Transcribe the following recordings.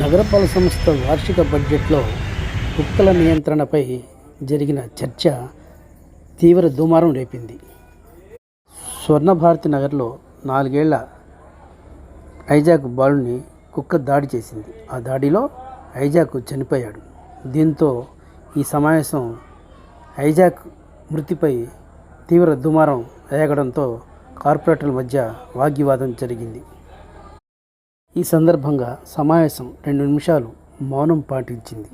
నగరపాలక సంస్థ వార్షిక బడ్జెట్లో కుక్కల నియంత్రణపై జరిగిన చర్చ తీవ్ర దుమారం రేపింది. స్వర్ణభారతి నగర్లో నాలుగేళ్ళ ఐజాక్ బాలుని కుక్క దాడి చేసింది. ఆ దాడిలో ఐజాక్ చనిపోయాడు. దీంతో ఈ సమావేశం ఐజాక్ మృతిపై తీవ్ర దుమారం రేగడంతో కార్పొరేటర్ల మధ్య వాగ్వివాదం జరిగింది. ఈ సందర్భంగా సమావేశం రెండు నిమిషాలు మౌనం పాటించింది.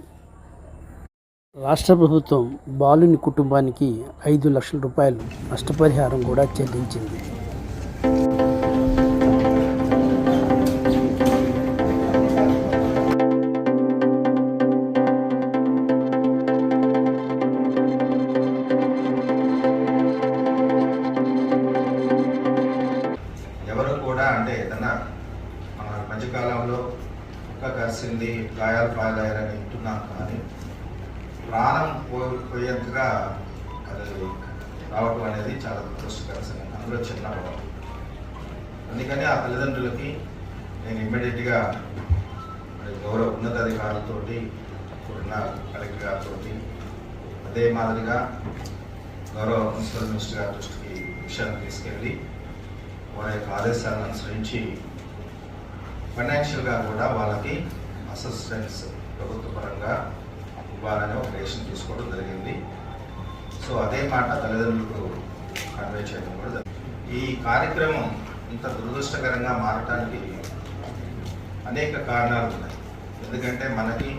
రాష్ట్ర ప్రభుత్వం బాలుని కుటుంబానికి ఐదు లక్షల రూపాయలు నష్టపరిహారం కూడా చెల్లించింది. అనేది చాలా దురదృష్టకర సంఘటన అందులో చిన్న అందుకని ఆ తల్లిదండ్రులకి నేను ఇమ్మీడియట్గా గౌరవ ఉన్నతాధికారులతోటి ఇప్పుడున్న కలెక్టర్ గారితో అదే మాదిరిగా గౌరవ మున్సిపల్ మినిస్టర్ గారి దృష్టికి విషయాన్ని తీసుకెళ్ళి వారి యొక్క ఆదేశాలను అనుసరించి ఫైనాన్షియల్గా కూడా వాళ్ళకి అసిస్టెన్స్ ప్రభుత్వ పరంగా ఇవ్వాలని ఒక రేషన్ తీసుకోవడం జరిగింది. సో అదే మాట తల్లిదండ్రులకు కన్వే చేయడం కూడా ఈ కార్యక్రమం ఇంత దురదృష్టకరంగా మారటానికి అనేక కారణాలు ఉన్నాయి. ఎందుకంటే మనకి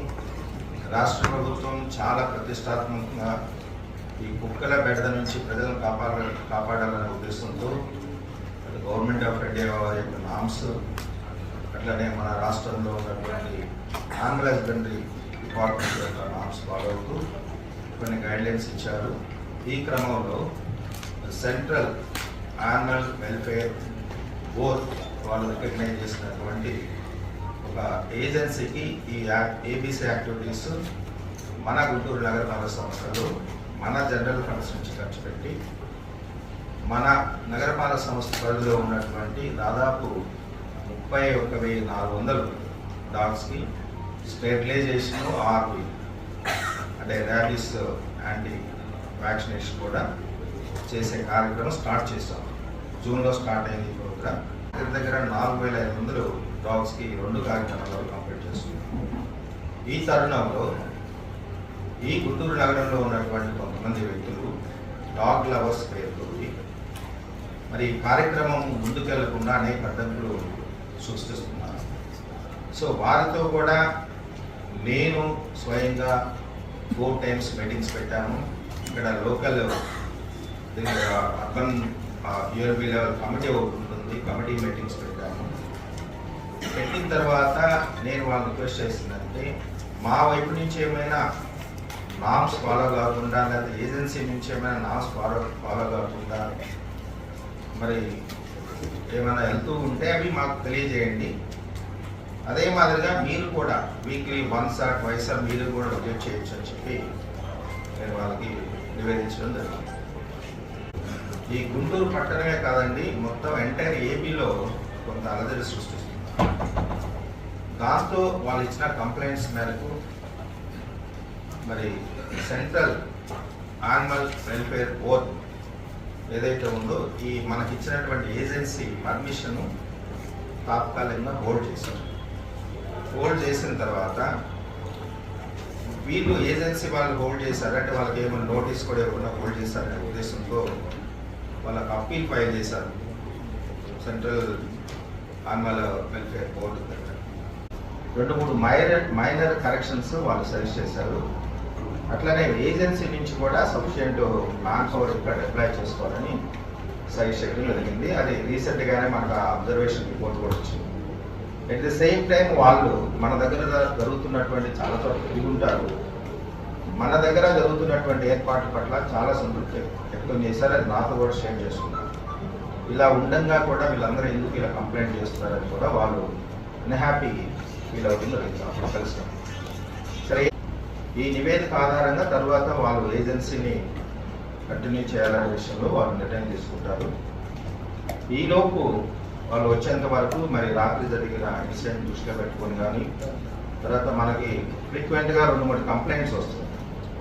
రాష్ట్ర ప్రభుత్వం చాలా ప్రతిష్టాత్మకంగా ఈ కుక్కల బెడద నుంచి ప్రజలను కాపాడ కాపాడాలనే ఉద్దేశంతో గవర్నమెంట్ ఆఫ్ ఇండియా వారి యొక్క నామ్స్ అట్లనే మన రాష్ట్రంలో ఉన్నటువంటి ఆంగ్ల హస్బెండరీ డిపార్ట్మెంట్ యొక్క నామ్స్ ఫాలో అవుతూ కొన్ని గైడ్లైన్స్ ఇచ్చారు. ఈ క్రమంలో సెంట్రల్ యానిమల్ వెల్ఫేర్ బోర్డ్ వాళ్ళు రికగ్నైజ్ చేసినటువంటి ఒక ఏజెన్సీకి ఈ ఏబీసీ యాక్టివిటీస్ మన గుంటూరు నగరపాలక సంస్థలు మన జనరల్ ఫండ్స్ నుంచి ఖర్చు పెట్టి మన నగరపాలక సంస్థ పరిధిలో ఉన్నటువంటి దాదాపు ముప్పై ఒక్క వెయ్యి నాలుగు వందలు డాగ్స్కి స్టెరిలైజేషన్ ఆర్వి అంటే ర్యాబీస్ యాంటీ వ్యాక్సినేషన్ కూడా చేసే కార్యక్రమం స్టార్ట్ చేస్తాం జూన్లో స్టార్ట్ అయింది ఈ ప్రోగ్రామ్. దగ్గర దగ్గర నాలుగు వేల ఐదు వందలు డాగ్స్కి రెండు కార్యక్రమాలు కంప్లీట్ చేస్తున్నాం. ఈ తరుణంలో ఈ గుంటూరు నగరంలో ఉన్నటువంటి కొంతమంది వ్యక్తులు డాగ్ లవర్స్ పేరుతోటి మరి ఈ కార్యక్రమం ముందుకెళ్ళకుండా అనేక అడ్డంకులు సృష్టిస్తున్నారు. సో వారితో కూడా నేను స్వయంగా ఫోర్ టైమ్స్ మీటింగ్స్ పెట్టాను. ఇక్కడ local urban ULB level committee ఉంటుంది. కమిటీ మీటింగ్స్ పెట్టాను పెట్టిన తర్వాత నేను వాళ్ళని రిక్వెస్ట్ చేసిందంటే మా వైపు నుంచి ఏమైనా నామ్స్ ఫాలో కాకుండా లేదా ఏజెన్సీ నుంచి ఏమైనా నామ్స్ ఫాలో ఫాలో కాకుండా మరి ఏమైనా వెళ్తూ ఉంటే అవి మాకు తెలియజేయండి. అదే మాదిరిగా మీరు కూడా weekly once or twice or మీరు కూడా విజిట్ చేయొచ్చు అని చెప్పి నేను వాళ్ళకి నివేదించడం జరిగింది. ఈ గుంటూరు పట్టణమే కాదండి మొత్తం ఎంటైర్ ఏపీలో కొంత అలజడి సృష్టిస్తుంది. దాంతో వాళ్ళు ఇచ్చిన కంప్లైంట్స్ మేరకు మరి సెంట్రల్ యానిమల్ వెల్ఫేర్ బోర్డ్ ఏదైతే ఉందో ఈ మనకి ఇచ్చినటువంటి ఏజెన్సీ పర్మిషన్ తాత్కాలికంగా హోల్డ్ చేశారు. హోల్డ్ చేసిన తర్వాత వీళ్ళు ఏజెన్సీ వాళ్ళు హోల్డ్ చేశారంటే వాళ్ళకి ఏమైనా నోటీస్ కూడా ఇవ్వకుండా హోల్డ్ చేశారనే ఉద్దేశంతో వాళ్ళకి అప్పీల్ ఫైల్ చేశారు. సెంట్రల్ యానిమల్ వెల్ఫేర్ బోర్డు దగ్గర. రెండు మూడు మైనర్ మైనర్ కరెక్షన్స్ వాళ్ళు సజెస్ట్ చేశారు. అట్లనే ఏజెన్సీ నుంచి కూడా సఫిషియంట్ మ్యాన్ పవర్ ఇక్కడ అప్లై చేసుకోవాలని సజెస్ట్ చేయడం జరిగింది. అది రీసెంట్గానే మనకు అబ్జర్వేషన్ రిపోర్ట్ కూడా వచ్చింది. ఎట్ ద సేమ్ టైం వాళ్ళు మన దగ్గర జరుగుతున్నటువంటి చాలా చోట్ల తిరిగి ఉంటారు మన దగ్గర జరుగుతున్నటువంటి ఏర్పాట్ల పట్ల చాలా సంతృప్తి వ్యక్తం చేశారు. అది నాతో కూడా షేర్ చేసుకున్నారు. ఇలా ఉండంగా కూడా వీళ్ళందరూ ఎందుకు ఇలా కంప్లైంట్ చేస్తున్నారని కూడా వాళ్ళు అన్హ్యాపీ ఫీల్ అవుతుంది. అప్పుడు కలిసాం సరే ఈ నివేదిక ఆధారంగా తర్వాత వాళ్ళు ఏజెన్సీని కంటిన్యూ చేయాలనే విషయంలో వాళ్ళు నిర్ణయం తీసుకుంటారు. ఈలోపు వాళ్ళు వచ్చేంత వరకు మరి రాత్రి జరిగిన ఇన్సిడెంట్ దృష్టిలో పెట్టుకొని కానీ తర్వాత మనకి ఫ్రీక్వెంట్గా రెండు మూడు కంప్లైంట్స్ వస్తుంది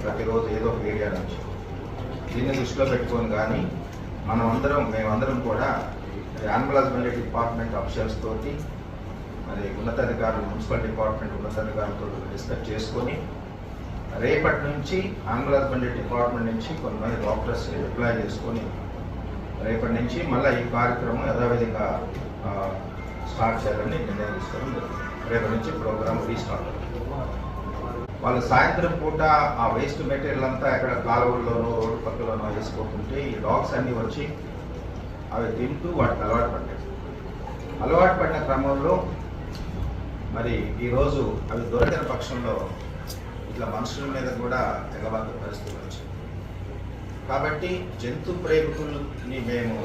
ప్రతిరోజు ఏదో ఒక ఏరియా నుంచి. దీన్ని దృష్టిలో పెట్టుకొని కానీ మనం అందరం మేమందరం కూడా యానిమల్ హస్బెండరీ డిపార్ట్మెంట్ అఫీషియల్స్ తోటి మరి ఉన్నతాధికారులు మున్సిపల్ డిపార్ట్మెంట్ ఉన్నతాధికారులతో డిస్కస్ చేసుకొని రేపటి నుంచి యానిమల్ హస్బెండరీ డిపార్ట్మెంట్ నుంచి కొంతమంది డాక్టర్స్ రిప్లై చేసుకొని రేపటి నుంచి మళ్ళీ ఈ కార్యక్రమం యథావిధంగా స్టార్ట్ చేయాలని నిర్ణయం తీసుకోవడం జరిగింది. రేపటి నుంచి ప్రోగ్రామ్ రీస్టార్ట్ వాళ్ళు సాయంత్రం పూట ఆ వేస్ట్ మెటీరియల్ అంతా ఎక్కడ కాలువల్లోనో రోడ్డు పక్కలోనో వేసుకోకుంటే ఈ డాగ్స్ అన్నీ వచ్చి అవి తింటూ వాటికి అలవాటు పడ్డాయి. అలవాటు పడిన క్రమంలో మరి ఈరోజు అవి దొరికిన పక్షంలో ఇట్లా మనుషుల మీద కూడా ఎగబాక పరిస్థితులు కాబట్టి జంతు ప్రేమికుల్ని మేము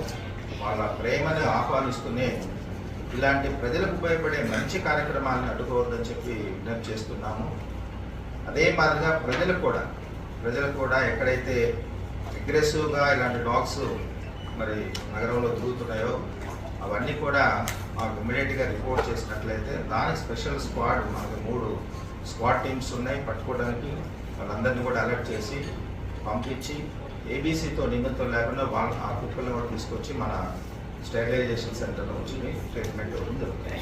వాళ్ళ ప్రేమని ఆహ్వానిస్తూనే ఇలాంటి ప్రజలకు ఉపయోగపడే మంచి కార్యక్రమాలను అడ్డుకోవద్దని చెప్పి విజ్ఞప్తి చేస్తున్నాము. అదే మాదిరిగా ప్రజలు కూడా ప్రజలు కూడా ఎక్కడైతే అగ్రెసివ్గా ఇలాంటి డాగ్స్ మరి నగరంలో తిరుగుతున్నాయో అవన్నీ కూడా మాకు ఇమ్మీడియట్గా రిపోర్ట్ చేసినట్లయితే దానికి స్పెషల్ స్క్వాడ్ మనకు మూడు స్క్వాడ్ టీమ్స్ ఉన్నాయి పట్టుకోవడానికి. వాళ్ళందరినీ కూడా అలర్ట్ చేసి పంపించి ఏబీసీతో నిమిత్తం లేకుండా వాళ్ళ ఆ కుక్కలను కూడా తీసుకొచ్చి మన స్టెరిలైజేషన్ సెంటర్లో వచ్చి ట్రీట్మెంట్ ఇవ్వడం జరుగుతుంది.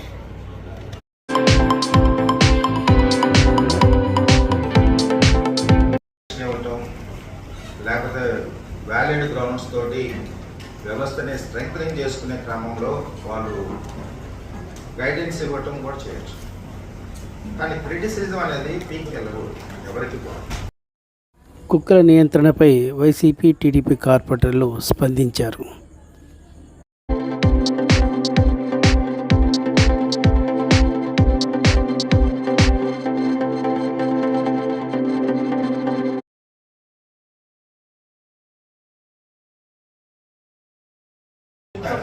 ఇవ్వటం లేకపోతే వ్యాలిడ్ గ్రౌండ్స్ తోటి వ్యవస్థని స్ట్రెంగ్ చేసుకునే క్రమంలో వాళ్ళు గైడెన్స్ ఇవ్వటం కూడా చేయొచ్చు. కానీ క్రిటిసిజం అనేది పీక్ వెళ్ళకూడదు ఎవరికి కూడా. కుక్కల నియంత్రణపై వైసీపీ టీడీపీ కార్పొరేటర్లు స్పందించారు.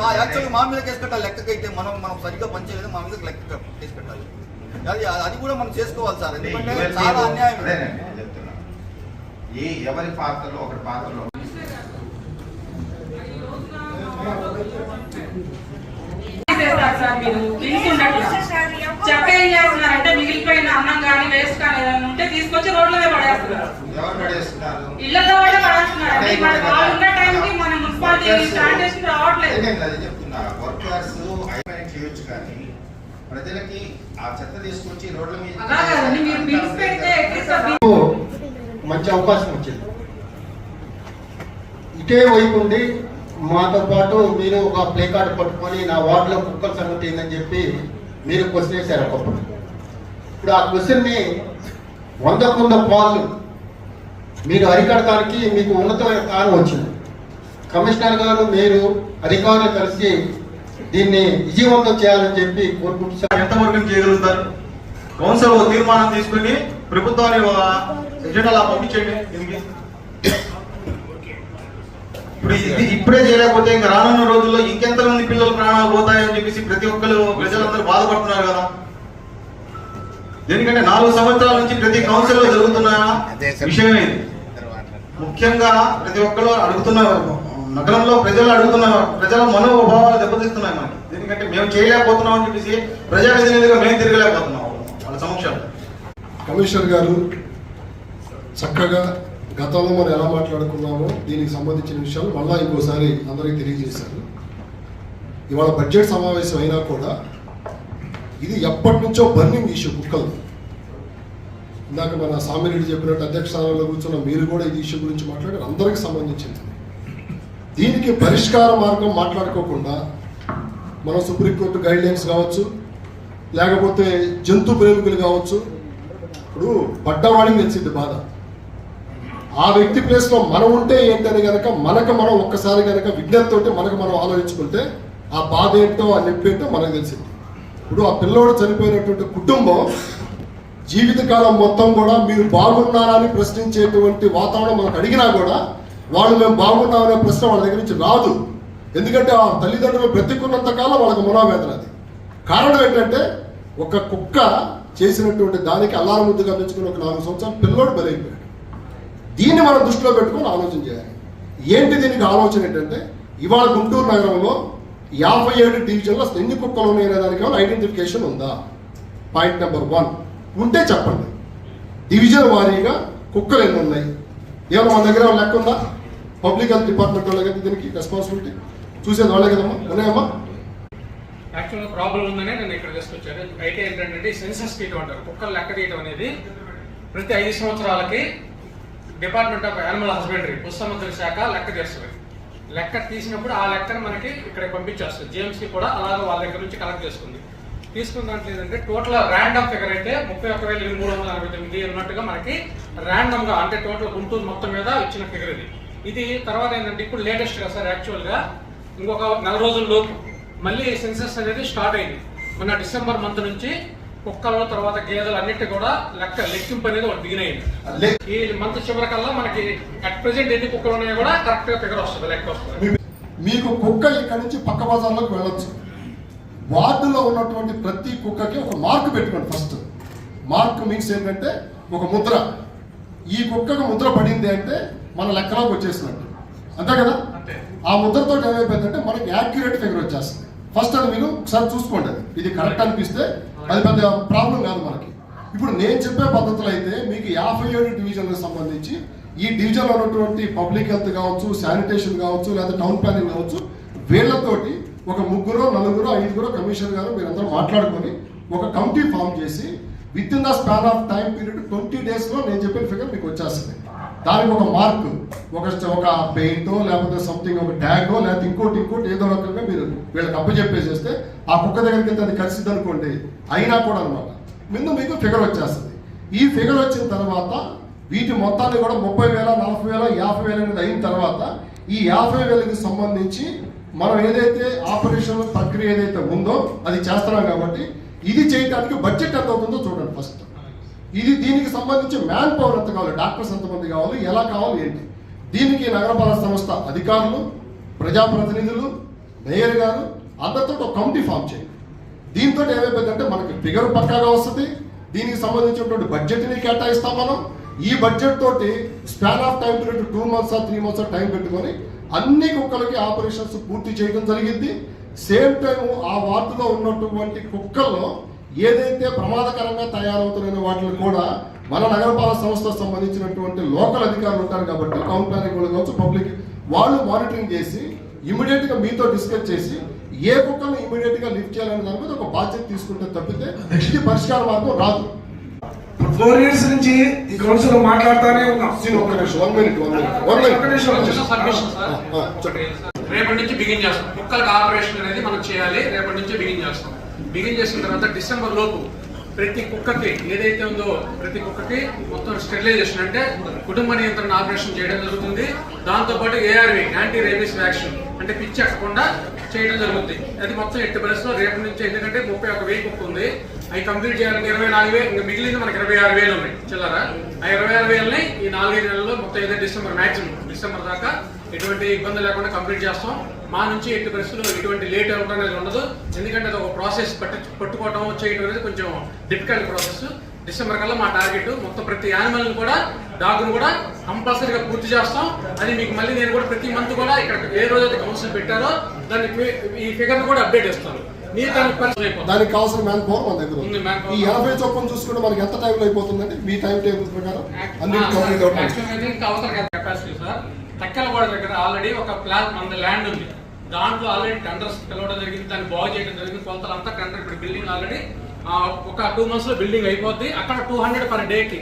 మా యాక్చువల్గా మా మీద కేసు పెట్టాలి. లెక్కకైతే మనం మనం సరిగ్గా పనిచేయలేదు మా మీద లెక్క కేసు పెట్టాలి. అది అది కూడా మనం చేసుకోవాలి సార్. ఎందుకంటే చాలా అన్యాయం. ఈ ఎవరి పాత్రలో ఒకరి పాత్రలో చెక్క ఏం చేస్తున్నారంటే మిగిలిపోయిన అన్నం కానీ వేస్ట్ కానీ ఏదైనా ఉంటే తీసుకొచ్చి పడేస్తున్నారు. పడేస్తున్నారు ఇళ్ళలో కూడా పడేస్తున్నారు. అంటే మన వాళ్ళు ఉన్న టైంకి మన మున్సిపాలిటీ స్టార్ట్ చేసి రావట్లేదు. అదేనండి, అది చెప్తున్నా. వర్కర్స్ అయిపోయిన చేయొచ్చు కానీ ప్రజలకి ఆ చెత్త తీసుకొచ్చి రోడ్ల మీద వచ్చే అవకాశం వచ్చింది. ఇటే వైపు ఉండి మాతో పాటు మీరు ఒక ప్లే కార్డు పట్టుకొని నా వార్డులో కుక్కల సంగతి ఏందని చెప్పి మీరు క్వశ్చన్ వేశారు ఒకప్పుడు. ఇప్పుడు ఆ క్వశ్చన్ని వందకు వంద పాలు మీరు అరికడటానికి మీకు ఉన్నతమైన కారణం వచ్చింది. కమిషనర్ గారు మీరు అధికారులు కలిసి దీన్ని విజయవంతం చేయాలని చెప్పి కోరుకుంటున్నారు ఎంతవరకు చేయగలుగుతారు? కౌన్సిల్ ఒక తీర్మానం తీసుకుని ప్రభుత్వాన్ని ఒక ఎజెండాలా పంపించండి. దీనికి ఇప్పుడు ఇది ఇప్పుడే చేయలేకపోతే ఇంకా రానున్న రోజుల్లో ఇంకెంత మంది పిల్లలు ప్రాణాలు పోతాయని చెప్పేసి ప్రతి ఒక్కరు ప్రజలందరూ బాధపడుతున్నారు కదా. ఎందుకంటే నాలుగు సంవత్సరాల నుంచి ప్రతి కౌన్సిల్లో జరుగుతున్న విషయం ఇది. ముఖ్యంగా ప్రతి ఒక్కరు అడుగుతున్నారు నగరంలో ప్రజలు అడుగుతున్నారు ప్రజల మనోభావాలు దెబ్బతీస్తున్నాయి మనకి. ఎందుకంటే మేము చేయలేకపోతున్నాం అని చెప్పేసి ప్రజాప్రతినిధిగా మేము తిరగలేకపోతున్నాం వాళ్ళ సమక్షంలో. కమిషనర్ గారు చక్కగా గతంలో మనం ఎలా మాట్లాడుకున్నామో దీనికి సంబంధించిన విషయాలు మళ్ళీ ఇంకోసారి అందరికీ తెలియజేశారు ఇవాళ బడ్జెట్ సమావేశం అయినా కూడా ఇది ఎప్పటి నుంచో బర్నింగ్ ఇష్యూ కుక్కలు ఇందాక మన సామిరెడ్డి చెప్పినట్టు అధ్యక్ష స్థానంలో కూర్చున్న మీరు కూడా ఈ ఇష్యూ గురించి మాట్లాడారు అందరికీ సంబంధించింది. దీనికి పరిష్కార మార్గం మాట్లాడుకోకుండా మనం సుప్రీంకోర్టు గైడ్ లైన్స్ కావచ్చు లేకపోతే జంతు ప్రేమికులు కావచ్చు ఇప్పుడు పడ్డవాడికి తెలిసింది బాధ. ఆ వ్యక్తి ప్లేస్లో మనం ఉంటే ఏంటని కనుక మనకు మనం ఒక్కసారి కనుక విజ్ఞతతోటి మనకు మనం ఆలోచించుకుంటే ఆ బాధ ఏంటో ఆ నొప్పి ఏంటో మనకు తెలిసింది. ఇప్పుడు ఆ పిల్లోడు చనిపోయినటువంటి కుటుంబం జీవితకాలం మొత్తం కూడా మీరు బాగున్నారని ప్రశ్నించేటువంటి వాతావరణం మనకు అడిగినా కూడా వాళ్ళు మేము బాగున్నామనే ప్రశ్న వాళ్ళ దగ్గర నుంచి రాదు. ఎందుకంటే ఆ తల్లిదండ్రులు బ్రతికున్నంత కాలం వాళ్ళకి మనోవేదన అది. కారణం ఏంటంటే ఒక కుక్క చేసినటువంటి దానికి అల్లార ముద్దుగా పెంచుకుని ఒక నాలుగు సంవత్సరాలు పిల్లోడు బలైపోయాడు. దీన్ని మనం దృష్టిలో పెట్టుకొని ఆలోచన చేయాలి. ఏంటి దీనికి ఆలోచన ఏంటంటే ఇవాళ గుంటూరు నగరంలో యాభై ఏడు డివిజన్లో ఎన్ని కుక్కలు ఉన్నాయనే దానికి ఏమైనా ఐడెంటిఫికేషన్ ఉందా? పాయింట్ నెంబర్ వన్ ఉంటే చెప్పండి. డివిజన్ వారీగా కుక్కలు ఎన్ని ఉన్నాయి? ఏమో మన దగ్గర లెక్క ఉందా? పబ్లిక్ హెల్త్ డిపార్ట్మెంట్ వాళ్ళ కదా దీనికి రెస్పాన్సిబిలిటీ చూసేది వాళ్ళే కదమ్మా. ఉన్నాయమ్మా? యాక్చువల్గా ప్రాబ్లం ఉందనే నేను ఇక్కడ తీసుకొచ్చాను అయితే ఏంటంటే సెన్సస్ తీయటం అంటారు. కుక్కలు లెక్క తీయటం అనేది ప్రతి ఐదు సంవత్సరాలకి డిపార్ట్మెంట్ ఆఫ్ యానిమల్ హస్బెండరీ పుస్తమంత్రి శాఖ లెక్క చేస్తుంది లెక్క తీసినప్పుడు ఆ లెక్కను మనకి ఇక్కడ పంపించేస్తుంది. జిఎంసీ కూడా అలాగే వాళ్ళ దగ్గర నుంచి కలెక్ట్ చేసుకుంది. తీసుకున్న దాంట్లో ఏంటంటే టోటల్ ర్యాండమ్ ఫిగర్ అయితే ముప్పై ఒక్క వేల మూడు వందల అరవై తొమ్మిది ఉన్నట్టుగా మనకి ర్యాండమ్గా అంటే టోటల్ గుంటూరు మొత్తం మీద ఇచ్చిన ఫిగర్ ఇది. ఇది తర్వాత ఏంటంటే ఇప్పుడు లేటెస్ట్గా సార్ యాక్చువల్గా ఇంకొక నెల రోజుల మళ్ళీ సెన్సస్ అనేది స్టార్ట్ అయింది. మొన్న డిసెంబర్ మంత్ నుంచి కుక్కలు తర్వాత గేదెలు అన్నిటి కూడా లెక్క లెక్కింపు అనేది ఒకటి బిగిన్ అయింది. ఈ మంత్ చివరికల్లా మనకి అట్ ప్రెసెంట్ ఎన్ని కుక్కలు ఉన్నాయో కూడా కరెక్ట్గా ఫిగర్ వస్తుంది లెక్క వస్తుంది. మీకు కుక్క ఇక్కడ నుంచి పక్క బజార్లోకి వెళ్ళొచ్చు. వార్డులో ఉన్నటువంటి ప్రతి కుక్కకి ఒక మార్క్ పెట్టుకోండి ఫస్ట్. మార్క్ మీన్స్ ఏంటంటే ఒక ముద్ర. ఈ కుక్కకు ముద్ర పడింది అంటే మన లెక్కలోకి వచ్చేసినట్టు. అంతే కదా? ఆ ముద్రతో ఏమైపోయిందంటే మనకి యాక్యురేట్ ఫిగర్ వచ్చేస్తుంది. ఫస్ట్ అది మీరు ఒకసారి చూసుకోండి అది. ఇది కరెక్ట్ అనిపిస్తే అది పెద్ద ప్రాబ్లం కాదు మనకి. ఇప్పుడు నేను చెప్పే పద్ధతులు అయితే మీకు యాభై ఏడు డివిజన్లకు సంబంధించి ఈ డివిజన్లో ఉన్నటువంటి పబ్లిక్ హెల్త్ కావచ్చు శానిటేషన్ కావచ్చు లేదా టౌన్ ప్లానింగ్ కావచ్చు వీళ్ళతోటి ఒక ముగ్గురు నలుగురు ఐదుగురు కమిషనర్ గారు మీరందరూ మాట్లాడుకొని ఒక కమిటీ ఫామ్ చేసి within the span of time period twenty డేస్లో నేను చెప్పిన ఫిగర్ మీకు వచ్చేస్తుంది. దానికి ఒక మార్క్ ఒక ఒక పెయింటో లేకపోతే సంథింగ్ ఒక ట్యాగో లేకపోతే ఇంకోటి ఇంకోటి ఏదో రకంగా మీరు వీళ్ళకి అప్పచెప్పేసేస్తే ఆ కుక్క దగ్గరికి అది కలిసింది అనుకోండి. అయినా కూడా అనమాట ముందు మీకు ఫిగర్ వచ్చేస్తుంది. ఈ ఫిగర్ వచ్చిన తర్వాత వీటి మొత్తాన్ని కూడా ముప్పై వేల నలభై వేల యాభై వేల అనేది అయిన తర్వాత ఈ యాభై వేలకి సంబంధించి మనం ఏదైతే ఆపరేషన్ ప్రక్రియ ఏదైతే ఉందో అది చేస్తున్నాం కాబట్టి ఇది చేయడానికి బడ్జెట్ ఎంత అవుతుందో చూడండి ఫస్ట్. ఇది దీనికి సంబంధించి మ్యాన్ పవర్ ఎంత కావాలి? డాక్టర్స్ ఎంతమంది కావాలి? ఎలా కావాలి? ఏంటి? దీనికి నగరపాలక సంస్థ అధికారులు ప్రజాప్రతినిధులు మేయర్ గారు అందరితో ఒక కమిటీ ఫామ్ చేయండి. దీంతో ఏమైపోయిందంటే మనకి ఫిగర్ పక్కాగా వస్తుంది. దీనికి సంబంధించినటువంటి బడ్జెట్ని కేటాయిస్తాం మనం. ఈ బడ్జెట్ తోటి span of time period two months three months time పెట్టుకొని అన్ని కుక్కలకి ఆపరేషన్స్ పూర్తి చేయడం జరిగింది. సేమ్ టైం ఆ వార్డులో ఉన్నటువంటి కుక్కల్లో ఏదైతే ప్రమాదకరంగా తయారవుతున్న వాటిని కూడా మన నగరపాలక సంస్థకు సంబంధించినటువంటి లోకల్ అధికారులు ఉంటారు కాబట్టి టౌన్ ప్లానింగ్ వాళ్ళు కావచ్చు పబ్లిక్ వాళ్ళు మానిటరింగ్ చేసి ఇమీడియట్గా మీతో డిస్కస్ చేసి ఏ కుక్కల్ని ఇమీడియట్గా లిఫ్ట్ చేయాలనే దాని మీద ఒక బాధ్యత తీసుకుంటే తప్పితే ఇది పరిష్కార మార్గం రాదు. ఫోర్ ఇయర్స్ నుంచి ఈ కౌన్సిల్లో మాట్లాడుతానే ఉన్నాం. ఒక్క నిమిషం one minute one minute one. రేపటి నుంచి బిగిన్ చేస్తాం. కుక్కలకు ఆపరేషన్ అనేది మనం చేయాలి రేపటి నుంచి బిగిన్ చేస్తాం. బిగిన్ చేసిన తర్వాత డిసెంబర్ లోపు ప్రతి కుక్కకి ఏదైతే ఉందో ప్రతి కుక్కకి మొత్తం స్టెరిలైజేషన్ అంటే కుటుంబ నియంత్రణ ఆపరేషన్ చేయడం జరుగుతుంది. దాంతోపాటు ఏఆర్వి యాంటీ రేబీస్ వ్యాక్సిన్ అంటే పిచ్చి ఎక్కకుండా చేయడం జరుగుతుంది. అది మొత్తం ఎట్టి పరిస్థితుల్లో రేపు నుంచి ఎందుకంటే ముప్పై ఒక వెయ్యి కుక్క ఉంది. అవి కంప్లీట్ చేయాలంటే ఇరవై నాలుగు వేలు ఇంకా మిగిలింది మనకి ఇరవై ఆరు వేలు ఉన్నాయి. చిల్లర? ఆ ఇరవై ఆరు వేలని ఈ నాలుగైదు నెలల్లో మొత్తం ఏదైతే డిసెంబర్ మ్యాక్సిమం డిసెంబర్ దాకా ఎటువంటి ఇబ్బంది లేకుండా కంప్లీట్ చేస్తాం. మా నుంచి ఎట్టి పరిస్థితుల్లో ఎటువంటి లేట్ అవ్వడం అనేది ఉండదు. ఎందుకంటే అది ఒక ప్రాసెస్ పట్టు పట్టుకోవడం చేయడం అనేది కొంచెం డిఫికల్ట్ ప్రాసెస్ డిసెంబర్ కల్లా మా టార్గెట్. మొత్తం ప్రతి యానిమల్ కూడా డాగ్ను కూడా కంపల్సరీగా పూర్తి చేస్తాం. అది మీకు మళ్ళీ నేను కూడా ప్రతి మంత్ కూడా ఇక్కడ ఏ రోజైతే కౌన్సిల్ పెట్టారో దాన్ని ఈ ఫిగర్ కూడా అప్డేట్ ఇస్తాను మీరు దానికి కావాల్సిన మ్యాన్ పవర్ మన దగ్గర ఉంది. ఈ యాభై చొప్పున చూసుకుంటే మనకి ఎంత టైంలో అయిపోతుందండి? మీ టైం టేబుల్ ప్రకారం అన్ని కెపాసిటీ సార్ తక్కెలగూడ దగ్గర ఆల్రెడీ ఒక ప్లాన్ మన ల్యాండ్ ఉంది. దాంట్లో ఆల్రెడీ టెండర్స్ పిలవడం జరిగింది దాన్ని బాగు చేయడం జరిగింది. కొంతలంతా టెండర్ ఇప్పుడు బిల్డింగ్ ఆల్రెడీ ఒక టూ మంత్స్లో బిల్డింగ్ అయిపోద్ది. అక్కడ టూ హండ్రెడ్ పర్ డేకి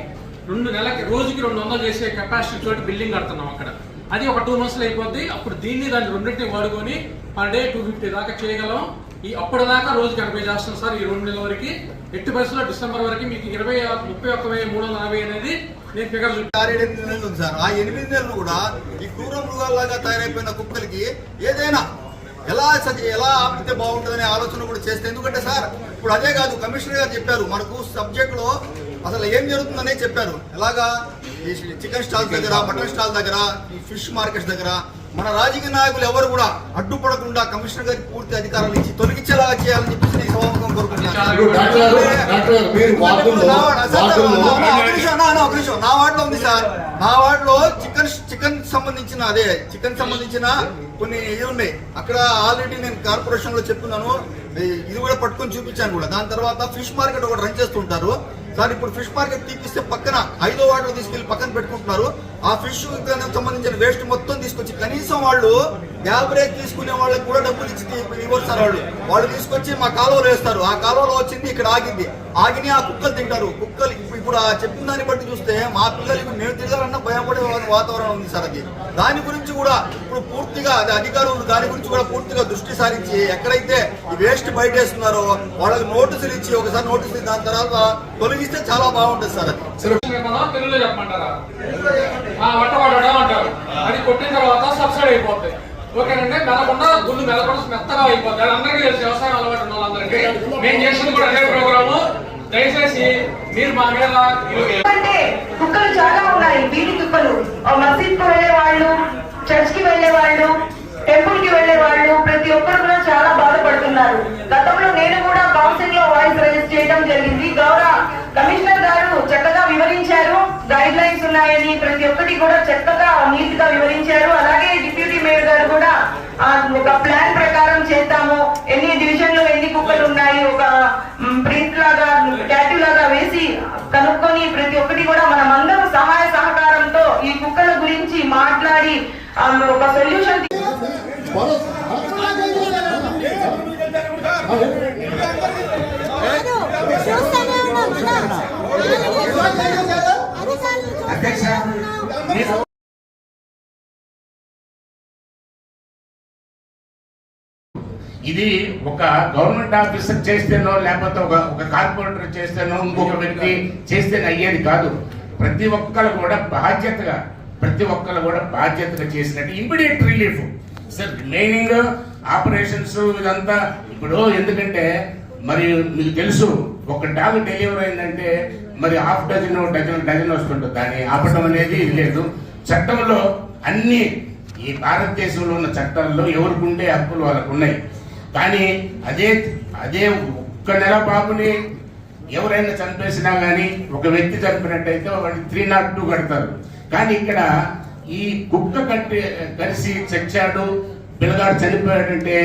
రెండు నెలకి రోజుకి రెండు వందలు చేసే కెపాసిటీ తోటి బిల్డింగ్ కడుతున్నాం అక్కడ. అది ఒక టూ మంత్స్లో అయిపోద్ది. అప్పుడు దీన్ని దాన్ని రెండింటిని వాడుకొని పర్ డే టూ ఫిఫ్టీ దాకా చేయగలం. ఈ అప్పటిదాకా రోజుకి ఎనభై చేస్తాం సార్ ఈ రెండు నెలల వరకు. ఎట్టి పరిస్థితుల్లో డిసెంబర్ వరకు మీకు ఇరవై ముప్పై ఒక్క వెయ్యి మూడు వందల యాభై అనేది నేను ఫిగర్ ఆరు ఎనిమిది నెలలు ఉంది సార్. ఆ ఎనిమిది నెలలు కూడా ఈ క్రూర మృగాల్లాగా తయారైపోయిన కుక్కలకి ఏదైనా ఎలా ఎలా ఆపితే బాగుంటుందనే ఆలోచన కూడా చేస్తే ఎందుకంటే సార్ ఇప్పుడు అదే కాదు కమిషనర్ గారు చెప్పారు మనకు సబ్జెక్ట్లో అసలు ఏం జరుగుతుందనే చెప్పారు. ఎలాగా? ఈ చికెన్ స్టాల్స్ దగ్గర మటన్ స్టాల్ దగ్గర ఈ ఫిష్ మార్కెట్స్ దగ్గర మన రాజకీయ నాయకులు ఎవరు కూడా అడ్డుపడకుండా కమిషనర్ గారికి పూర్తి అధికారాలు ఇచ్చి తొలగించేలాగా చేయాలని చెప్పేసి నేను సభాముఖం కోరుకుంటున్నాను ఇప్పుడు డాక్టర్ గారు డాక్టర్ గారు మీరు వార్డుల్లో నా వార్డుల్లో వార్డులో ఉంది సార్. నా వార్డులో చికెన్ చికెన్ సంబంధించిన అదే చికెన్ సంబంధించిన కొన్ని ఇది ఉన్నాయి. అక్కడ ఆల్రెడీ నేను కార్పొరేషన్లో చెప్తున్నాను ఇది కూడా పట్టుకొని చూపించాను కూడా. దాని తర్వాత ఫిష్ మార్కెట్ ఒకటి రన్ చేస్తుంటారు సార్ ఇప్పుడు ఫిష్ మార్కెట్ తీపిస్తే పక్కన ఐదో వార్డులో తీసుకెళ్ళి పక్కన పెట్టుకుంటున్నారు. ఆ ఫిష్ సంబంధించిన వేస్ట్ మొత్తం తీసుకొచ్చి కనీసం వాళ్ళు యావరేజ్ తీసుకునే వాళ్ళకి కూడా డబ్బులు ఇచ్చి ఇవ్వరు సార్ వాళ్ళు. వాళ్ళు తీసుకొచ్చి మా కాలువలో వేస్తారు. ఆ కాలువలో వచ్చింది ఇక్కడ ఆగింది. ఆగిని ఆ కుక్కలు తింటారు. కుక్కలు ఇప్పుడు- ఇప్పుడు ఆ చెప్పిన దాన్ని బట్టి చూస్తే మా పిల్లలకి మేము తిరగాలన్నా భయపడే వాతావరణం ఉంది సార్ అది. దాని గురించి కూడా ఇప్పుడు పూర్తిగా అది అధికారులు దాని గురించి కూడా పూర్తిగా దృష్టి సారించి ఎక్కడైతే ఈ వేస్ట్ బయట వేస్తున్నారో వాళ్ళకి నోటీసులు ఇచ్చి ఒకసారి నోటీసులు దాని తర్వాత తొలగిస్తే చాలా బాగుంటుంది సార్ తెలుగులో చెప్పమంటారా? ఆ వట్టవాడడం అంటారు. అది కొట్టిన తర్వాత సబ్సిడీ అయిపోతుంది ఓకేనండి మెలకుండా గుళ్ళు మెలకుండా మెత్తగా అయిపోతుంది అది అందరికీ తెలుసు వ్యవసాయం అలవాటు ఉన్న వాళ్ళందరికీ. మేము చేసింది కూడా అదే ప్రోగ్రాము. దయచేసి మీరు మా మీద కుక్కలు చాలా ఉన్నాయి వీధి కుక్కలు మసీద్కు వెళ్ళే వాళ్ళు చర్చ్కి వెళ్ళే వాళ్ళు టెంపుల్కి వెళ్ళే వాళ్ళు ప్రతి ఒక్కరు కూడా చాలా బాధపడుతున్నారు. గతంలో నేను కూడా కౌన్సిల్లో వాయిస్ రైజ్ చేయడం జరిగింది. గౌరవ కమిషనర్ గారు చక్కగా వివరించారు. గైడ్ లైన్స్ ఉన్నాయని ప్రతి ఒక్కటి కూడా చక్కగా నీట్గా వివరించారు. అలాగే డిప్యూటీ మేయర్ గారు కూడా ఒక ప్లాన్ ప్రకారం చేస్తాము ఎన్ని డివిజన్లో ఎన్ని కుక్కలు ఉన్నాయి ఒక ప్రింట్ లాగా టాటూ లాగా వేసి కనుక్కొని ప్రతి ఒక్కటి కూడా మనం అందరం సహాయ సహకారంతో ఈ కుక్కల గురించి మాట్లాడి ఒక ఇది ఒక గవర్నమెంట్ ఆఫీసర్ చేస్తేనో లేకపోతే ఒక ఒక కార్పొరేటర్ చేస్తేనో ఇంకొక వ్యక్తి చేస్తేనే అయ్యేది కాదు. ప్రతి ఒక్కరు కూడా బాధ్యతగా ప్రతి ఒక్కరు కూడా బాధ్యతగా చేసినట్టు immediate relief sir remaining operations ఇదంతా ఇప్పుడు ఎందుకంటే మరి మీకు తెలుసు ఒక డాగ్ డెలివరీ అయిందంటే మరి హాఫ్ డజన్ డజన్ డజన్ వస్తుంటుంది. దాన్ని ఆపడం అనేది లేదు. చట్టంలో అన్ని ఈ భారతదేశంలో ఉన్న చట్టాల్లో ఎవరికి ఉండే హక్కులు వాళ్ళకు ఉన్నాయి కానీ అదే అదే ఒక్క నెల బాబుని ఎవరైనా చంపేసినా కానీ ఒక వ్యక్తి చంపినట్టయితే వాడిని త్రీ నాట్ టూ కడతారు. కానీ ఇక్కడ ఈ కుక్క కట్టి కలిసి చచ్చాడు పిల్లగాడు చనిపోయాడంటే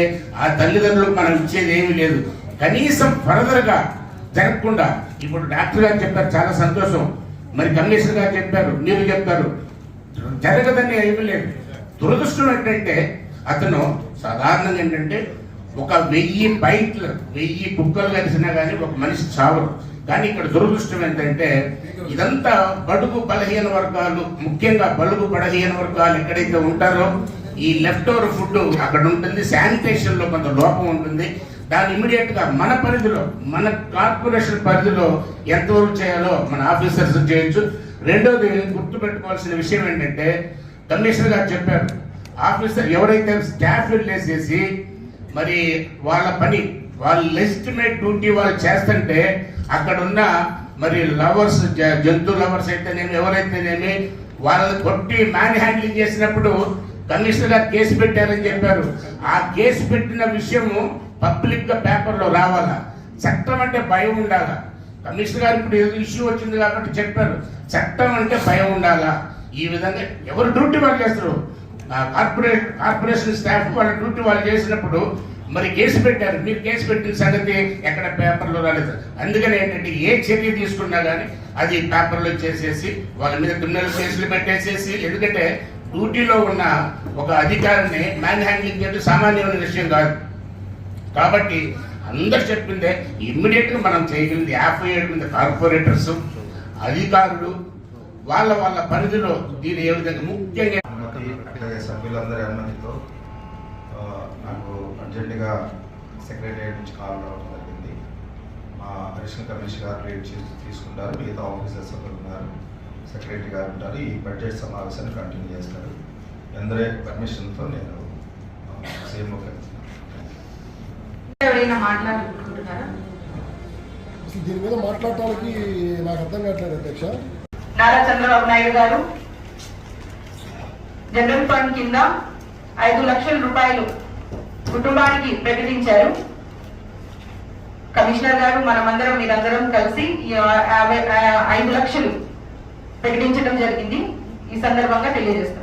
ఆ తల్లిదండ్రులకు మనం ఇచ్చేది ఏమీ లేదు. కనీసం ఫర్దర్గా జరగకుండా ఇప్పుడు డాక్టర్ గారు చెప్పారు చాలా సంతోషం. మరి కమిషనర్ గారు చెప్పారు మీరు చెప్తారు జరగదని ఏమీ లేదు. దురదృష్టం ఏంటంటే అతను సాధారణంగా ఏంటంటే ఒక వెయ్యి బైక్లు వెయ్యి కుక్కలు కలిసినా కానీ ఒక మనిషి చావరు కానీ ఇక్కడ దురదృష్టం ఏంటంటే ఇదంతా బడుగు బలహీన వర్గాలు ముఖ్యంగా బడుగు బలహీన వర్గాలు ఎక్కడైతే ఉంటారో ఈ లెఫ్ట్ ఓవర్ ఫుడ్ అక్కడ ఉంటుంది శానిటేషన్లో కొంత లోపం ఉంటుంది. దాన్ని ఇమీడియట్గా మన పరిధిలో మన కార్పొరేషన్ పరిధిలో ఎంతవరకు చేయాలో మన ఆఫీసర్స్ చేయొచ్చు. రెండోది గుర్తుపెట్టుకోవాల్సిన విషయం ఏంటంటే కమిషనర్ గారు చెప్పారు ఆఫీసర్ ఎవరైతే స్టాఫ్ వెళ్ళేసేసి మరి వాళ్ళ పని వాళ్ళ లెజిటిమేట్ డ్యూటీ వాళ్ళు చేస్తుంటే అక్కడ ఉన్న మరి లవర్స్ జంతు లవర్స్ అయితేనేమి ఎవరైతేనేమి వాళ్ళని కొట్టి మ్యాన్ హ్యాండ్లింగ్ చేసినప్పుడు కమిషనర్ గారు కేసు పెట్టారని చెప్పారు. ఆ కేసు పెట్టిన విషయము పబ్లిక్గా పేపర్లో రావాలా? చట్టం అంటే భయం ఉండాలా? కమిషనర్ గారు ఇప్పుడు ఏదో ఇష్యూ వచ్చింది కాబట్టి చెప్పారు. చట్టం అంటే భయం ఉండాలా? ఈ విధంగా ఎవరు డ్యూటీ వాళ్ళు చేస్తారు? కార్పొరేట్ కార్పొరేషన్ స్టాఫ్ వాళ్ళ డ్యూటీ వాళ్ళు చేసినప్పుడు మరి కేసు పెట్టారు. మీరు కేసు పెట్టిన సంగతి ఎక్కడ పేపర్లో రాలేదు. అందుకని ఏంటంటే ఏ చర్య తీసుకున్నా కానీ అది పేపర్లో చేసేసి వాళ్ళ మీద క్రిమినల్ కేసులు పెట్టేసేసి ఎందుకంటే డ్యూటీలో ఉన్న ఒక అధికారిని మ్యాన్ హ్యాండ్లింగ్ చేయడం సామాన్యమైన విషయం కాదు. కాబట్టి అందరు చెప్పిందే ఇమ్మీడియట్గా మనం చేయగలిగింది యాభై ఏడు మంది కార్పొరేటర్స్ అధికారులు వాళ్ళ వాళ్ళ పరిధిలో దీని ఏ విధంగా ముఖ్యంగా సభ్యులందరి అనుమతితో నాకు అర్జెంటుగా సెక్రటరియట్ నుంచి కాల్ రావడం జరిగింది. మా అడిషనల్ కమిషనర్ గారు లీడ్ చేసి తీసుకుంటారు మిగతా ఆఫీసర్స్ ఒకరు ఉన్నారు సెక్రటరీ గారు ఉంటారు ఈ బడ్జెట్ సమావేశాన్ని కంటిన్యూ చేస్తారు. అందరి పర్మిషన్తో నేను సీఎం ఎవరైనా దీని మీద మాట్లాడటానికి నాకు అర్థం కావట్లేదు అధ్యక్ష. నారా చంద్రబాబు నాయుడు గారు జనరల్ ఫండ్ కింద ఐదు లక్షల రూపాయలు కుటుంబానికి ప్రకటించారు. కమిషనర్ గారు మనమందరం మీరందరం కలిసి ఐదు లక్షలు ప్రకటించడం జరిగింది. ఈ సందర్భంగా తెలియజేస్తాం